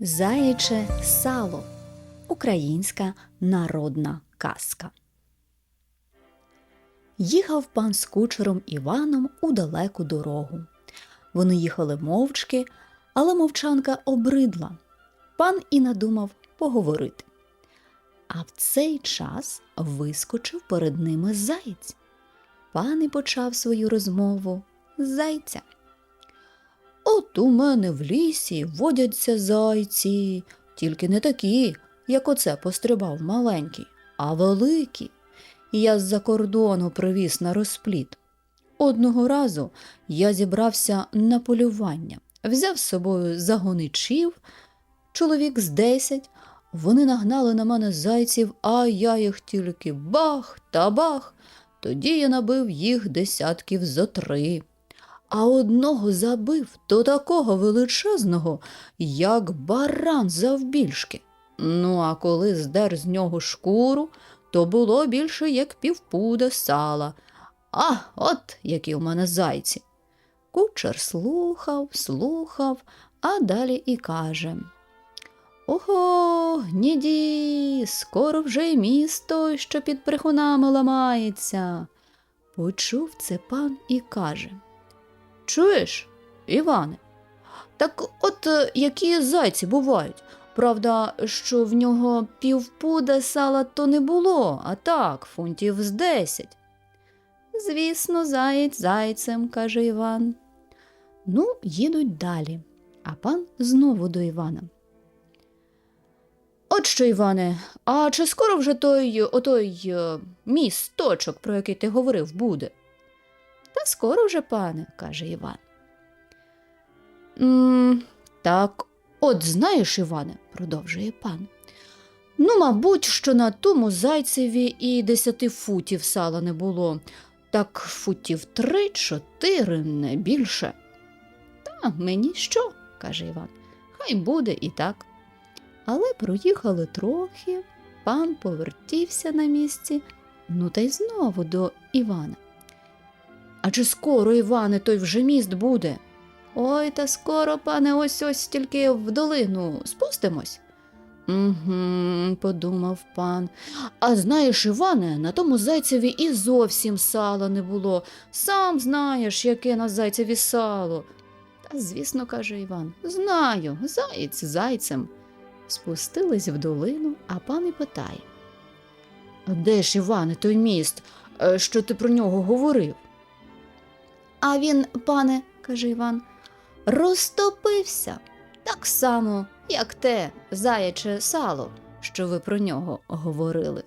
Заяче сало. Українська народна казка. Їхав пан з кучером Іваном у далеку дорогу. Вони їхали мовчки, але мовчанка обридла. Пан і надумав поговорити. А в цей час вискочив перед ними заєць. Пан і почав свою розмову з зайця. От у мене в лісі водяться зайці, тільки не такі, як оце пострибав маленький, а великі. Я з-за кордону привіз на розпліт. Одного разу я зібрався на полювання, взяв з собою загоничів, чоловік з десять. Вони нагнали на мене зайців, а я їх тільки бах та бах. Тоді я набив їх десятків зо три а одного забив до такого величезного, як баран завбільшки. Ну, а коли здер з нього шкуру, то було більше як півпуда сала. А, от які у мене зайці. Кучер слухав, слухав, а далі і каже. Ого, гніді, скоро вже й місто, що під прихунами ламається. Почув це пан і каже. Чуєш, Іване? Так от е, які зайці бувають. Правда, що в нього півпуда сала то не було, а так, фунтів з десять. Звісно, заєць зайцем, каже Іван. Ну, їдуть далі, а пан знову до Івана. От що, Іване, а чи скоро вже той отой е, місточок, про який ти говорив, буде? Та скоро вже, пане, каже Іван. «М, так, от знаєш, Іване, продовжує пан. Ну, мабуть, що на тому зайцеві і десяти футів сала не було, так футів три-чотири, не більше. Та мені що? каже Іван. Хай буде і так. Але проїхали трохи, пан повертівся на місці, ну та й знову до Івана. А чи скоро, Іване, той вже міст буде? Ой, та скоро, пане, ось ось тільки в долину спустимось. Угу, подумав пан. А знаєш, Іване, на тому зайцеві і зовсім сала не було. Сам знаєш, яке на зайцеві сало. Та, звісно, каже Іван, знаю, заєць зайцем. Спустились в долину, а пан і питає. Де ж, Іване, той міст, е, що ти про нього говорив? А він, пане, каже Іван, розтопився так само, як те заяче сало, що ви про нього говорили.